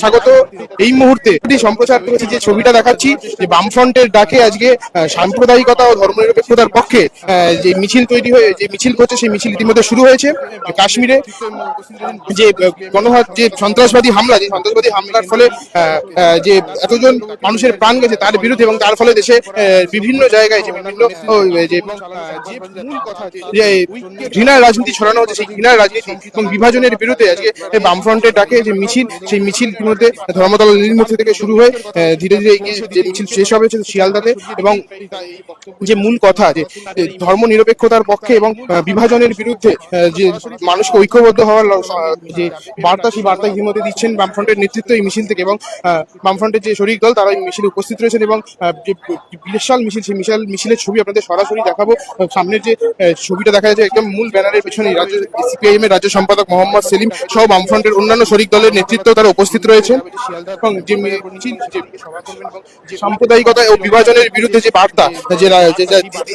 স্বাগত। এই মুহূর্তে সম্প্রচার করেছি, যে ছবিটা দেখাচ্ছি, যে বামফ্রন্টের ডাকে আজকে সাম্প্রদায়িকতা ও ধর্মনিরপেক্ষতার পক্ষে যে মিছিল তৈরি হয়ে, যে মিছিল করছে সেই মিছিল ইতিমধ্যে শুরু হয়েছে, কাশ্মীরে। যে গণহাত যে সন্ত্রাসবাদী হামলা, যে সন্ত্রাসবাদী হামলার ফলে যে এতজন মানুষের প্রাণ গেছে তার বিরুদ্ধে, এবং তার ফলে দেশে বিভিন্ন জায়গায় যে বিভিন্ন যে যে ঘৃণার রাজনীতি ছড়ানো হচ্ছে, সেই ঘৃণার রাজনীতি এবং বিভাজনের বিরুদ্ধে আজকে বামফ্রন্টের ডাকে যে মিছিল, সেই মিছিল ইতিমধ্যে ধর্মতলা নীলমূর্তি থেকে শুরু হয়ে ধীরে ধীরে এগিয়ে যে মিছিল শেষ হবে শিয়ালদাতে এবং যে মূল কথা যে ধর্ম নিরপেক্ষতার পক্ষে এবং বিভাজনের বিরুদ্ধে যে মানুষকে ঐক্যবদ্ধ হওয়ার যে বার্তা সেই বার্তা ইতিমধ্যে দিচ্ছেন বামফ্রন্টের নেতৃত্ব এই মিছিল থেকে এবং বামফ্রন্টের যে শরিক দল তারা এই মিছিলে উপস্থিত রয়েছেন এবং যে বিশাল মিছিল, সেই মিশাল মিছিলের ছবি আপনাদের সরাসরি দেখাবো। সামনের যে ছবিটা দেখা যাচ্ছে একদম মূল ব্যানারের পেছনে রাজ্য সিপিআইএম এর রাজ্য সম্পাদক মোহাম্মদ সেলিম সহ বামফ্রন্টের অন্যান্য শরিক দলের নেতৃত্ব তারা উপস্থিত রয়েছেন এবং যে সাম্প্রদায়িকতা ও বিভাজনের বিরুদ্ধে যে বার্তা যে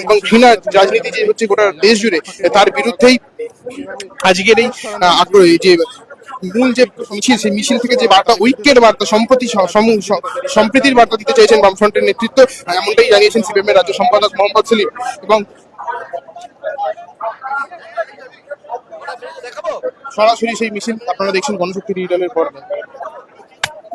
এবং ঘৃণা রাজনীতি যে হচ্ছে গোটা দেশ জুড়ে তার বিরুদ্ধেই আজকের এই আগ্রহ যে মূল যে মিছিল সেই মিছিল থেকে যে বার্তা ঐক্যের বার্তা সম্প্রতি সম্প্রীতির বার্তা দিতে চাইছেন বামফ্রন্টের নেতৃত্ব এমনটাই জানিয়েছেন সিপিএম এর রাজ্য সম্পাদক মোহাম্মদ সেলিম। এবং সরাসরি সেই মিছিল আপনারা দেখছেন গণশক্তি ডিজিটালের পর্দায়। আমরা